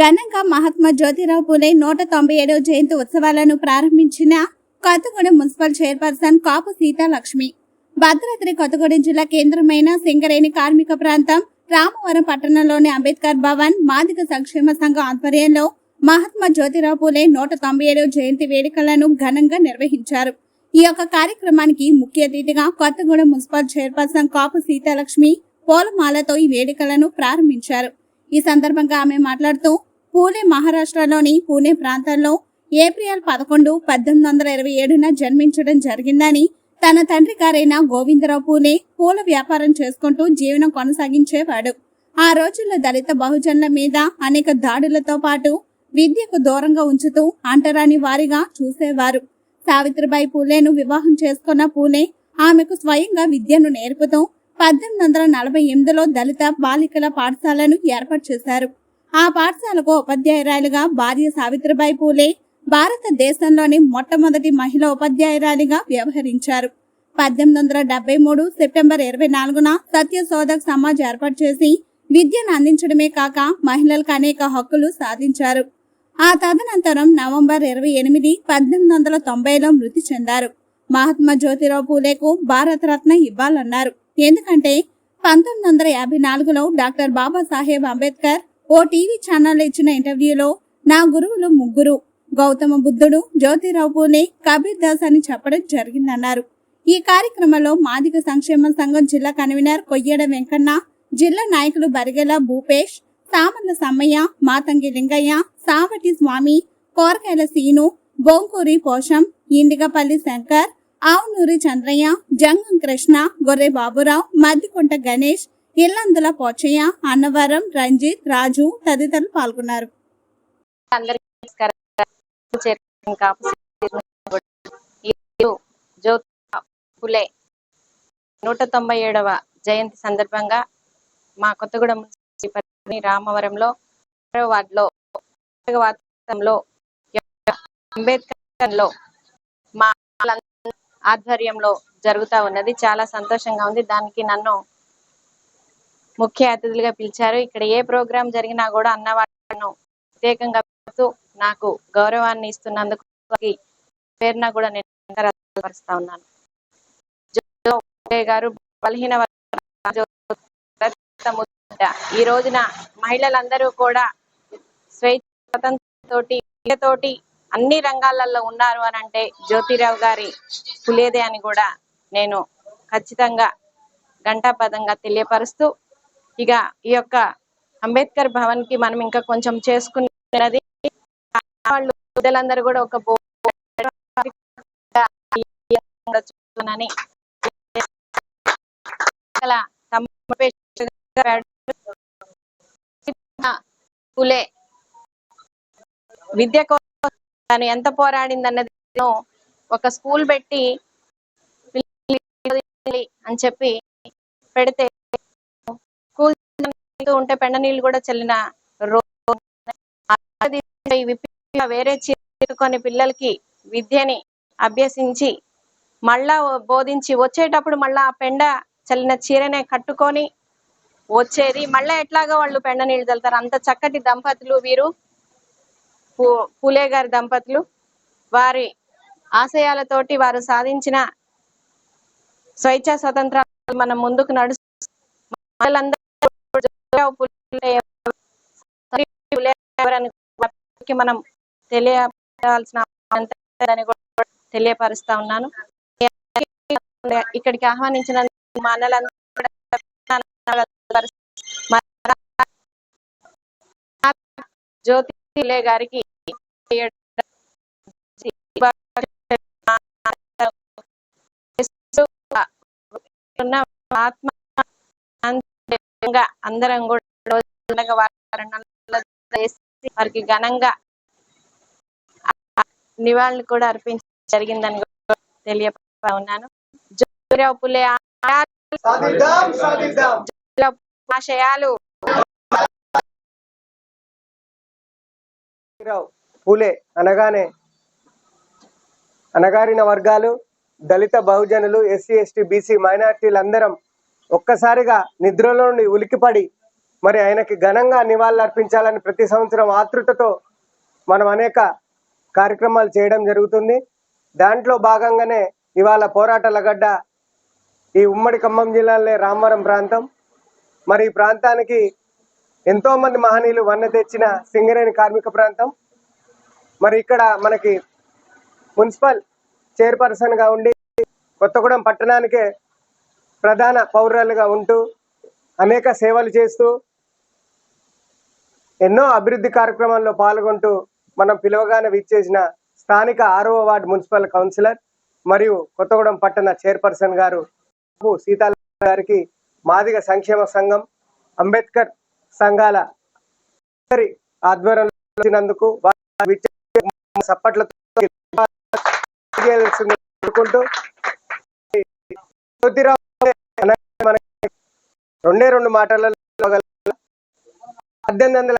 ఘనంగా మహాత్మా జ్యోతిరావు పూలే నూట తొంభై ఏడవ జయంతి ఉత్సవాలను ప్రారంభించిన కొత్తగూడెం మున్సిపల్ చైర్పర్సన్ కాపు సీతాలక్ష్మి. భద్రాద్రి కొత్తగూడెం జిల్లా కేంద్రమైన సింగరేణి కార్మిక ప్రాంతం రామవరం పట్టణంలోని అంబేద్కర్ భవన్ మాదిక సంక్షేమ సంఘం ఆధ్వర్యంలో మహాత్మా జ్యోతిరావు పూలే నూట తొంభై ఏడవ జయంతి వేడుకలను ఘనంగా నిర్వహించారు. ఈ యొక్క కార్యక్రమానికి ముఖ్య అతిథిగా కొత్తగూడెం మున్సిపల్ చైర్పర్సన్ కాపు సీతాలక్ష్మి పూలమాలతో ఈ వేడుకలను ప్రారంభించారు. ఈ సందర్భంగా ఆమె మాట్లాడుతూ పూణే మహారాష్ట్రలోని పూణే ప్రాంతంలో ఏప్రిల్ పదకొండు పద్దెనిమిది వందల ఇరవై ఏడున జన్మించడం జరిగిందని తన తండ్రి గారైన గోవిందరావు పూణే పూల వ్యాపారం చేసుకుంటూ జీవనం కొనసాగించేవాడు. ఆ రోజుల్లో దళిత బహుజనుల మీద అనేక దాడులతో పాటు విద్యకు దూరంగా ఉంచుతూ అంటరాని వారిగా చూసేవారు. సావిత్రిబాయి పూలేను వివాహం చేసుకున్న పూలే ఆమెకు స్వయంగా విద్యను నేర్పుతూ పద్దెనిమిది వందల నలభై ఎనిమిదిలో దళిత బాలికల పాఠశాలను ఏర్పాటు చేశారు. ఆ పాఠశాలకు ఉపాధ్యాయురాలిగా భార్య సావిత్రిబాయి పూలే భారతదేశంలోని మొట్టమొదటి మహిళా ఉపాధ్యాయురాలిగా వ్యవహరించారు. పద్దెనిమిది వందల డెబ్బై మూడు సెప్టెంబర్ ఇరవై నాలుగున సత్యశోధక్ సమాజ్ ఏర్పాటు చేసి విద్యను అందించడమే కాక మహిళలకు అనేక హక్కులు సాధించారు. ఆ తదనంతరం నవంబర్ ఇరవై ఎనిమిది పద్దెనిమిది వందల తొంభైలో మృతి చెందారు. మహాత్మా జ్యోతిరావు పూలేకు భారతరత్న ఇవ్వాలన్నారు. ఎందుకంటే పంతొమ్మిది వందల యాభై నాలుగులో డాక్టర్ బాబాసాహెబ్ అంబేద్కర్ ఓ టీవీ ఛానల్ ఇచ్చిన ఇంటర్వ్యూలో నా గురువులు ముగ్గురు. గౌతమ బుద్ధుడు జ్యోతిరావు పూలే కబీర్ దాస్ అని చెప్పడం జరిగిందన్నారు. ఈ కార్యక్రమంలో మాదిక సంక్షేమ సంఘం జిల్లా కన్వీనర్ కొయ్యడ వెంకన్న జిల్లా నాయకులు బరిగెల భూపేష్ సామర్ల సమ్మయ్య మాతంగి లింగయ్య సావటి స్వామి కోరకాయల సీను బొంకూరి పోషం ఇండిగపల్లి శంకర్ ఆవునూరి చంద్రయ్య జంగం కృష్ణ గొర్రె బాబురావు మద్దికొంట గణేష్ ఇల్లందుల పోచయ్య అన్నవరం రంజిత్ రాజు తదితరులు పాల్గొన్నారు. పులే నూట తొంభై ఏడవ జయంతి సందర్భంగా మా కొత్తగూడెం రామవరంలో హైదరాబాద్లో వార్డులో వాతావరణంలో అంబేద్కర్లో మా ఆధ్వర్యంలో జరుగుతూ ఉన్నది. చాలా సంతోషంగా ఉంది. దానికి నన్ను ముఖ్య అతిథులుగా పిలిచారు. ఇక్కడ ఏ ప్రోగ్రాం జరిగినా కూడా అన్నవాళ్ళను ప్రత్యేకంగా నాకు గౌరవాన్ని ఇస్తున్నందుకు పేరున కూడా నేను పరుస్తా ఉన్నాను. గారు బలహీన ఈ రోజున మహిళలందరూ కూడా స్వేచ్ఛతోటి అన్ని రంగాలలో ఉన్నారు అని అంటే జ్యోతిరావు గారి పులేదే అని కూడా నేను ఖచ్చితంగా ఘంటాపదంగా తెలియపరుస్తూ ఇక ఈ యొక్క అంబేద్కర్ భవన్కి మనం ఇంకా కొంచెం చేసుకున్నది. వాళ్ళు పెద్దలందరూ కూడా ఒక బో- పులే విద్య కోసం తను ఎంత పోరాడిందన్నది ఒక స్కూల్ పెట్టి అని చెప్పి పెడితే ఉంటే పెండ నీళ్ళు కూడా చల్లిన వేరే కొన్ని పిల్లలకి విద్యని అభ్యసించి మళ్ళా బోధించి వచ్చేటప్పుడు మళ్ళా ఆ పెండ చల్లిన చీరనే కట్టుకొని వచ్చేది. మళ్ళా ఎట్లాగా వాళ్ళు పెండ నీళ్ళు చల్లుతారు. అంత చక్కటి దంపతులు వీరు. పు- పూలే గారి దంపతులు. వారి ఆశయాలతోటి వారు సాధించిన స్వేచ్ఛ స్వతంత్రాలు మనం ముందుకు నడుస్తూ మనం తెలియవలసిన తెలియపరుస్తా ఉన్నాను. ఇక్కడికి ఆహ్వానించిన మా జ్యోతి గారికి ఆత్మ శాంతిగా అందరం కూడా వారికి ఘనంగా నివాళులు కూడా అర్పించ జరిగిందని తెలియపరుస్తా ఉన్నాను. జ్యోతిరావు పులే ఆశయాలు. పూలే అనగానే అనగారిన వర్గాలు దళిత బహుజనులు ఎస్సీ ఎస్టీ బీసీ మైనార్టీలందరం ఒక్కసారిగా నిద్రలో నుండి ఉలికిపడి మరి ఆయనకి ఘనంగా నివాళులు అర్పించాలని ప్రతి సంవత్సరం ఆతృతతో మనం అనేక కార్యక్రమాలు చేయడం జరుగుతుంది. దాంట్లో భాగంగానే ఇవాళ పోరాటాల గడ్డ ఈ ఉమ్మడి ఖమ్మం జిల్లాలోనే రామవరం ప్రాంతం. మరి ఈ ప్రాంతానికి ఎంతోమంది మహనీయులు వన్న తెచ్చిన సింగరేణి కార్మిక ప్రాంతం. మరి ఇక్కడ మనకి మున్సిపల్ చైర్పర్సన్గా ఉండి కొత్తగూడెం పట్టణానికే ప్రధాన పౌరులుగా ఉంటూ అనేక సేవలు చేస్తూ ఎన్నో అభివృద్ధి కార్యక్రమాల్లో పాల్గొంటూ మనం పిలవగానే విచ్చేసిన స్థానిక ఆరవ వార్డు మున్సిపల్ కౌన్సిలర్ మరియు కొత్తగూడెం పట్టణ చైర్పర్సన్ గారు సీతాల గారికి మాదిగ సంక్షేమ సంఘం అంబేద్కర్ సంఘాల ఆధ్వర్యంలో సప్పట్లతో కోరుకుంటూ జ్యోతిరావు రెండే రెండు మాటలలో పద్దెనిమిది వందల